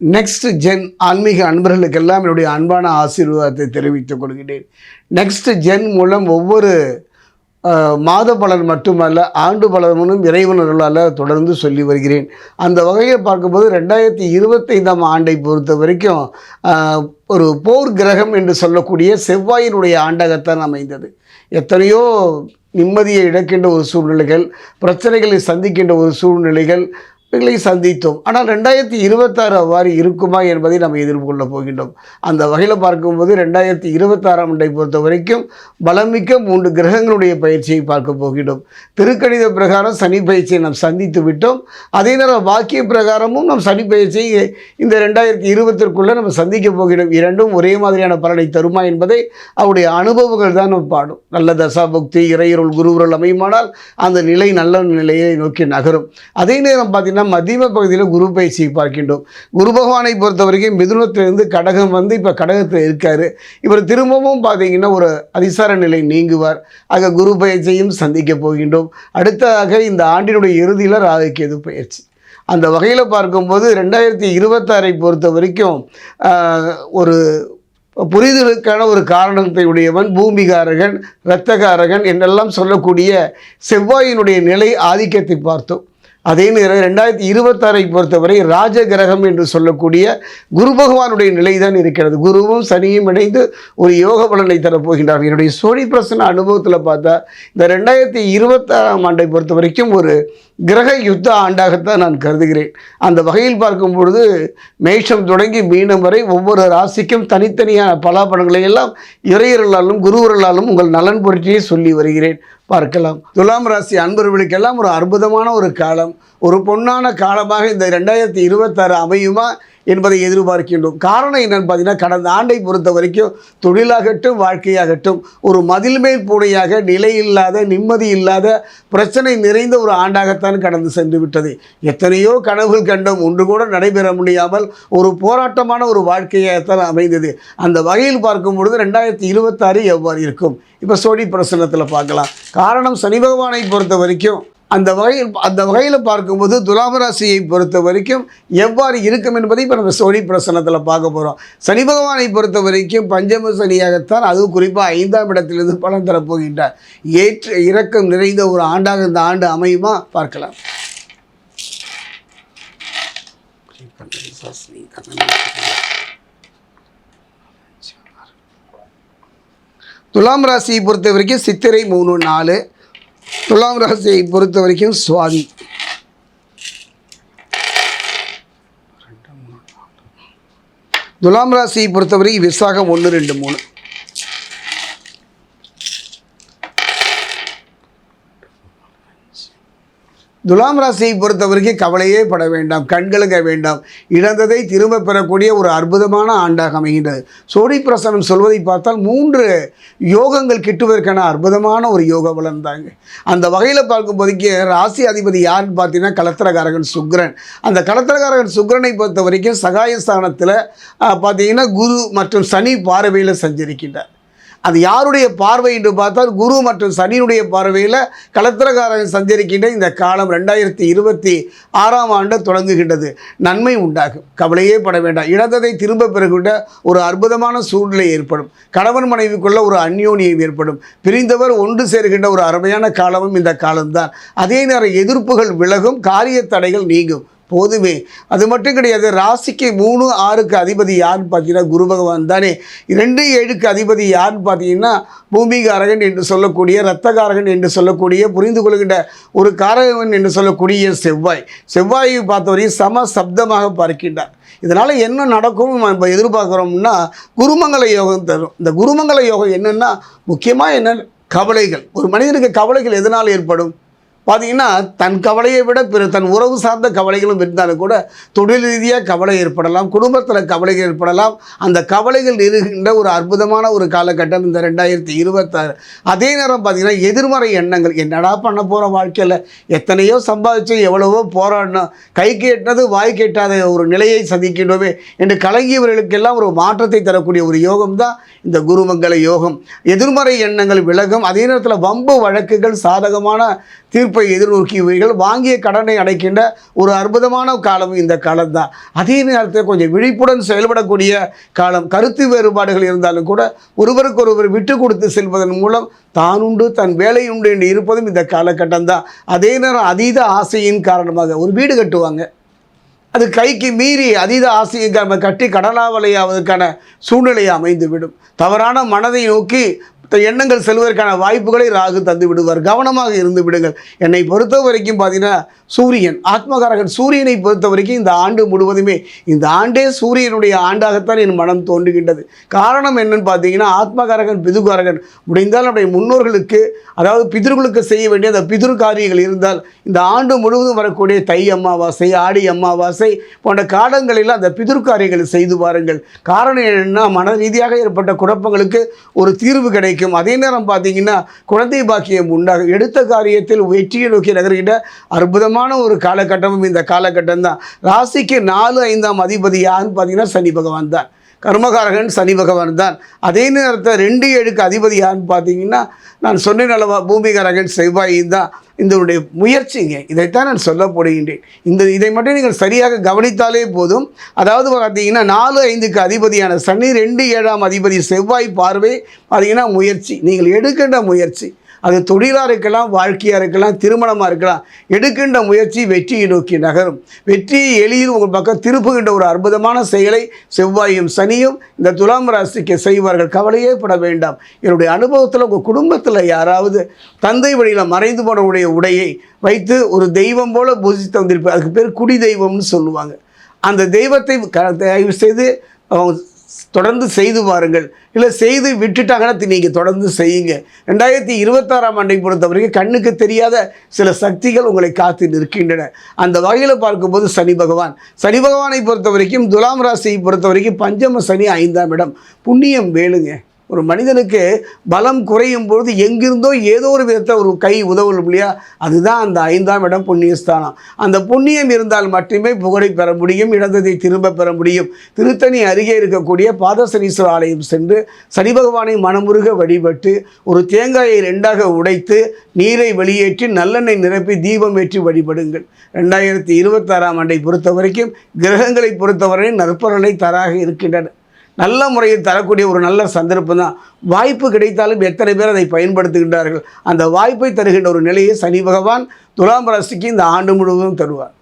Next gen ஆன்மீக அன்பர்களுக்கெல்லாம் என்னுடைய அன்பான ஆசீர்வாதத்தை தெரிவித்துக் கொள்கிறேன். நெக்ஸ்ட் ஜென் மூலம் ஒவ்வொரு மாத பலன் மட்டுமல்ல ஆண்டு பலனும் இறைவனர்களால் தொடர்ந்து சொல்லி வருகிறேன். அந்த வகையில் பார்க்கும்போது ரெண்டாயிரத்தி இருபத்தைந்தாம் ஆண்டை பொறுத்த வரைக்கும் ஒரு போர் கிரகம் என்று சொல்லக்கூடிய செவ்வாயினுடைய ஆண்டகத்தான் அமைந்தது. எத்தனையோ நிம்மதியை இழக்கின்ற ஒரு சூழ்நிலைகள் பிரச்சனைகளை சந்திக்கின்ற ஒரு சூழ்நிலைகள் இவைகளை சந்தித்தோம். ஆனால் ரெண்டாயிரத்தி இருபத்தாறு அவ்வாறு இருக்குமா என்பதை நம்ம எதிர்கொள்ள போகின்றோம். அந்த வகையில் பார்க்கும்போது ரெண்டாயிரத்தி இருபத்தாறாம் ஆண்டை பொறுத்த வரைக்கும் பலமிக்க மூன்று கிரகங்களுடைய பயிற்சியை பார்க்க போகின்றோம். திருக்கணித பிரகாரம் சனி பயிற்சியை நாம் சந்தித்து விட்டோம். அதே நேரம் வாக்கிய பிரகாரமும் நாம் சனி பயிற்சியை இந்த ரெண்டாயிரத்தி இருபத்திற்குள்ளே நம்ம சந்திக்க போகிறோம் இரண்டும் ஒரே மாதிரியான பலனை தருமா என்பதை அவருடைய அனுபவங்கள் தான் நம்ம பாடும். நல்ல தசாபக்தி இறையருள் குருவுரல் அமையுமானால் அந்த நிலை நல்ல நிலையை நோக்கி நகரும். அதே நேரம் பார்த்தீங்கன்னா மத்தியம பகுதியில் குரு பயிற்சியை பார்க்கின்றோம். குரு பகவானை பொறுத்த வரைக்கும் மிதுனத்திலிருந்து கடகம் வந்து இப்போ கடகத்தில் இருக்கார். இவர் திரும்பவும் பார்த்தீங்கன்னா ஒரு அதிசார நிலை நீங்குவார். ஆக குரு பயிற்சியும் சந்திக்க போகின்றோம். அடுத்ததாக இந்த ஆண்டினுடைய இறுதியில் ராகுகேது பயிற்சி. அந்த வகையில் பார்க்கும்போது ரெண்டாயிரத்தி இருபத்தாறை பொறுத்த வரைக்கும் ஒரு புரிதலுக்கான ஒரு காரணத்தை உடையவன் பூமிகாரகன் இரத்தகாரகன் என்றெல்லாம் சொல்லக்கூடிய செவ்வாயினுடைய நிலை ஆதிக்கத்தை பார்த்தோம். அதே நேரம் ரெண்டாயிரத்தி இருபத்தாறை பொறுத்தவரை ராஜ கிரகம் என்று சொல்லக்கூடிய குரு பகவானுடைய நிலை தான் இருக்கிறது. குருவும் சனியும் இணைந்து ஒரு யோக பலனை தரப்போகின்றார். என்னுடைய சோழி பிரசன அனுபவத்தில் பார்த்தா இந்த ரெண்டாயிரத்தி இருபத்தாறாம் ஆண்டை பொறுத்த வரைக்கும் ஒரு கிரக யுத்த ஆண்டாகத்தான் நான் கருதுகிறேன். அந்த வகையில் பார்க்கும் பொழுது மேஷம் தொடங்கி மீனம் வரை ஒவ்வொரு ராசிக்கும் தனித்தனியான பலாபலங்களை எல்லாம் இறையர்களாலும் குருவர்களாலும் உங்கள் நலன் பொருட்சியை சொல்லி வருகிறேன். பார்க்கலாம். துலாம் ராசி அன்பர்களுக்கெல்லாம் ஒரு அற்புதமான ஒரு காலம். ஒரு பொன்னான காலமாக இந்த ரெண்டாயிரத்தி இருபத்தாறு அமையுமா? என்பதை எதிர்பார்க்கின்றோம். காரணம் என்னென்னு பார்த்தீங்கன்னா கடந்த ஆண்டை பொறுத்த வரைக்கும் தொழிலாகட்டும் வாழ்க்கையாகட்டும் ஒரு மதில் மேல் பூனையாக நிலை இல்லாத நிம்மதி இல்லாத பிரச்சனை நிறைந்த ஒரு ஆண்டாகத்தான் கடந்து சென்று விட்டது. எத்தனையோ கனவுகள் கண்டும். ஒன்று கூட நடைபெற முடியாமல் ஒரு போராட்டமான ஒரு வாழ்க்கையாகத்தான் அமைந்தது. அந்த வகையில் பார்க்கும் பொழுது ரெண்டாயிரத்தி இருபத்தாறு எவ்வாறு இருக்கும்? இப்போ சோனி பிரசனத்தில் பார்க்கலாம். காரணம் சனி பகவானை பொறுத்த வரைக்கும் அந்த வகையில் அந்த வகையில் பார்க்கும்போது துலாம ராசியை பொறுத்த வரைக்கும் எவ்வாறு இருக்கும் என்பதை இப்போ நம்ம சோழி பிரசனத்தில் பார்க்க போகிறோம் சனி பகவானை பொறுத்த வரைக்கும் பஞ்சம சனியாகத்தான் அதுவும் குறிப்பாக ஐந்தாம் இடத்திலிருந்து பலன் தரப்போகின்றார். ஏற்ற இறக்கம் நிறைந்த ஒரு ஆண்டாக இந்த ஆண்டு அமையுமா? பார்க்கலாம். துலாம் ராசியை பொறுத்த வரைக்கும் சித்திரை மூணு நாலு துலாம் ராசியை பொறுத்த வரைக்கும் சுவாதி. துலாம் ராசியை பொறுத்தவரை விசாகம் ஒன்று ரெண்டு மூணு. துலாம் ராசியை பொறுத்த வரைக்கும் கவலையே பட வேண்டாம் கண்கலங்க வேண்டாம். இழந்ததை திரும்ப பெறக்கூடிய ஒரு அற்புதமான ஆண்டாக அமைகின்றது. சோடி பிரசனம் சொல்வதை பார்த்தால் மூன்று யோகங்கள் கிட்டுவதற்கான அற்புதமான ஒரு யோக பலன் தாங்க. அந்த வகையில் பார்க்கும்போதைக்கு ராசி அதிபதி யாருன்னு பார்த்தீங்கன்னா கலத்திரகாரகன் சுக்கிரன் அந்த கலத்திரகாரகன் சுக்கிரனை பொறுத்த வரைக்கும் சகாயஸ்தானத்தில் பார்த்தீங்கன்னா குரு மற்றும் சனி பார்வையில் சஞ்சரிக்கின்றார். அது யாருடைய பார்வை என்று பார்த்தால் குரு மற்றும் சனியினுடைய பார்வையில் கலத்திரகாரன் சஞ்சரிக்கின்ற இந்த காலம் ரெண்டாயிரத்தி இருபத்தி ஆறாம் ஆண்டு தொடங்குகின்றது. நன்மை உண்டாகும். கவலையே பட வேண்டாம். இழந்ததை திரும்ப பெறுகின்ற ஒரு அற்புதமான சூழ்நிலை ஏற்படும். கணவன் மனைவிக்குள்ள ஒரு அந்யோனியம் ஏற்படும். பிரிந்தவர் ஒன்று சேர்கின்ற ஒரு அருமையான காலமும் இந்த காலம்தான். அதே நேரம் எதிர்ப்புகள் விலகும் காரிய தடைகள் நீங்கும். போதுமே. அது மட்டும் கிடையாது ராசிக்கு மூணு ஆறுக்கு அதிபதி யாருன்னு பார்த்தீங்கன்னா குரு பகவான் தானே. ரெண்டு ஏழுக்கு அதிபதி யாருன்னு பார்த்தீங்கன்னா பூமிகாரகன் என்று சொல்லக்கூடிய ரத்தகாரகன் என்று சொல்லக்கூடிய புரிந்து கொள்கின்ற ஒரு காரகன் என்று சொல்லக்கூடிய செவ்வாய். செவ்வாயை பார்த்தவரையும் சம சப்தமாக பார்க்கின்றார். இதனால் என்ன நடக்கும் நம்ம எதிர்பார்க்குறோம்னா குருமங்கல யோகம் தரும். இந்த குருமங்கல யோகம் என்னென்னா முக்கியமாக என்ன? கவலைகள். ஒரு மனிதனுக்கு கவலைகள் எதனால் ஏற்படும்? பார்த்தீங்கன்னா தன் கவலையை விட பிற தன் உறவு சார்ந்த கவலைகளும் இருந்தாலும் கூட தொழில் ரீதியாக கவலை ஏற்படலாம் குடும்பத்தில் கவலைகள் ஏற்படலாம். அந்த கவலைகள் இருக்கின்ற ஒரு அற்புதமான ஒரு காலகட்டம் இந்த ரெண்டாயிரத்தி இருபத்தாறு. அதே நேரம் பார்த்தீங்கன்னா எதிர்மறை எண்ணங்கள். என்னடா பண்ண போகிற வாழ்க்கையில்? எத்தனையோ சம்பாதிச்சு எவ்வளவோ போராடணும். கை கேட்டது வாய் கேட்டாத ஒரு நிலையை சந்திக்கின்றோமே என்று கலங்கியவர்களுக்கெல்லாம் ஒரு மாற்றத்தை தரக்கூடிய ஒரு யோகம் தான் இந்த குருமங்கல யோகம். எதிர்மறை எண்ணங்கள் விலகும். அதே நேரத்தில் வம்பு வழக்குகள் சாதகமான தீர்ப்பு வாய்ப்பை எதிர்நோக்கியவர்கள் வாங்கிய கடனை அடைக்கின்ற ஒரு அற்புதமான காலம் இந்த காலம்தான். அதே நேரத்தில் கொஞ்சம் விழிப்புடன் செயல்படக்கூடிய காலம். கருத்து வேறுபாடுகள் இருந்தாலும் கூட ஒருவருக்கொருவர் விட்டு கொடுத்து செல்வதன் மூலம் தான் உண்டு தன் வேலை உண்டு என்று இருப்பதும் இந்த காலகட்டம் தான் அதே நேரம் அதீத ஆசையின் காரணமாக ஒரு வீடு கட்டுவாங்க. அது கைக்கு மீறி அதீத ஆசையை கட்டி கடலாவலையாவதற்கான சூழ்நிலை அமைந்துவிடும். தவறான மனதை நோக்கி த- எண்ணங்கள் செல்வதற்கான வாய்ப்புகளை ராகு தந்து விடுவார். கவனமாக இருந்து விடுங்கள். என்னை பொறுத்த வரைக்கும் பார்த்தீங்கன்னா சூரியன் ஆத்மகாரகன் சூரியனை பொறுத்த வரைக்கும் இந்த ஆண்டு முழுவதுமே இந்த ஆண்டே சூரியனுடைய ஆண்டாகத்தான் என் மனம் தோன்றுகின்றது. காரணம் என்னன்னு பார்த்தீங்கன்னா ஆத்மகாரகன் பிதுகாரகன் முடிந்தால் நம்முடைய முன்னோர்களுக்கு அதாவது பிதர்களுக்கு செய்ய வேண்டிய அந்த பிதுர் காரியங்கள் இருந்தால் இந்த ஆண்டு முழுவதும் வரக்கூடிய தை அமாவாசை ஆடி அமாவாசை போன்ற காலங்களில் அந்த பிதுர்காரியங்களை செய்து பாருங்கள் காரணம் என்னன்னா மன ரீதியாக ஏற்பட்ட குழப்பங்களுக்கு ஒரு தீர்வு கிடைக்கும். அதே நேரம் பார்த்தீங்கன்னா குழந்தை பாக்கியம் உண்டாகும் எடுத்த காரியத்தில் வெற்றியை நோக்கி நகர்கின்ற அற்புதமான ஒரு காலகட்டமும் இந்த காலகட்டம் தான். ராசிக்கு நாலு ஐந்தாம் அதிபதி யாருன்னு பார்த்தீங்கன்னா சனி பகவான் தான். கர்மகாரகன் சனி பகவான் தான். அதே நேரத்தில் ரெண்டு ஏழுக்கு அதிபதி யாருன்னு பார்த்தீங்கன்னா நான் சொன்னேன் அல்லவா பூமிகாரகன் செவ்வாய் தான். இதனுடைய முயற்சிங்க இதைத்தான் நான் சொல்ல போடுகின்றேன். இந்த இதை மட்டும் நீங்கள் சரியாக கவனித்தாலே போதும். அதாவது பார்த்தீங்கன்னா நாலு ஐந்துக்கு அதிபதியான சனி ரெண்டு ஏழாம் அதிபதி செவ்வாய் பார்வை பார்த்தீங்கன்னா முயற்சி. நீங்கள் எடுக்கின்ற முயற்சி. அது தொழிலாக இருக்கலாம் வாழ்க்கையாக இருக்கலாம் திருமணமாக இருக்கலாம் எடுக்கின்ற முயற்சி வெற்றியை நோக்கி நகரும். வெற்றியை எளியில் உங்கள் பக்கம் திருப்புகின்ற ஒரு அற்புதமான செயலை செவ்வாயும் சனியும் இந்த துலாம் ராசிக்கு செய்வார்கள். கவலையே பட வேண்டாம். என்னுடைய அனுபவத்தில் உங்கள் குடும்பத்தில் யாராவது தந்தை வழியில் மறைந்து போனவுடைய உடையை வைத்து ஒரு தெய்வம் போல பூஜித்து வந்திருப்பார் அதுக்கு பேர் குடி தெய்வம்னு சொல்லுவாங்க. அந்த தெய்வத்தை க- தயவு செய்து தொடர்ந்து செய்து பாருங்கள் இல்லை செய்து விட்டுட்டாங்கன்னா நீங்கள் தொடர்ந்து செய்யுங்க. ரெண்டாயிரத்தி இருபத்தாறாம் ஆண்டை பொறுத்த வரைக்கும் கண்ணுக்கு தெரியாத சில சக்திகள் உங்களை காத்து நிற்கின்றன. அந்த வகையில் பார்க்கும்போது சனி பகவான். சனி பகவானை பொறுத்த வரைக்கும் துலாம் ராசியை பொறுத்த வரைக்கும் பஞ்சம சனி ஐந்தாம் இடம். புண்ணியம் வேலுங்க. ஒரு மனிதனுக்கு பலம் குறையும் பொழுது எங்கிருந்தோ ஏதோ ஒரு விதத்தில் ஒரு கை உதவும் இல்லையா? அதுதான் அந்த ஐந்தாம் இடம் புண்ணியஸ்தானம். அந்த புண்ணியம் இருந்தால் மட்டுமே புகழை பெற முடியும் இழந்ததை திரும்ப பெற முடியும். திருத்தணி அருகே இருக்கக்கூடிய பாதசனீஸ்வர ஆலயம் சென்று சனி பகவானை மனமுருக வழிபட்டு ஒரு தேங்காயை ரெண்டாக உடைத்து நீரை வெளியேற்றி நல்லெண்ணெய் நிரப்பி தீபம் ஏற்றி வழிபடுங்கள். ரெண்டாயிரத்தி இருபத்தாறாம் ஆண்டை பொறுத்த வரைக்கும் கிரகங்களை பொறுத்தவரை நற்பலனை தராக இருக்கின்றன. நல்ல முறையில் தரக்கூடிய ஒரு நல்ல சந்தர்ப்பம் தான். வாய்ப்பு கிடைத்தாலும் எத்தனை பேர் அதை பயன்படுத்துகின்றார்கள்? அந்த வாய்ப்பை தருகின்ற ஒரு நிலையை சனி பகவான் துலாம் ராசிக்கு இந்த ஆண்டு முழுவதும் தருவார்.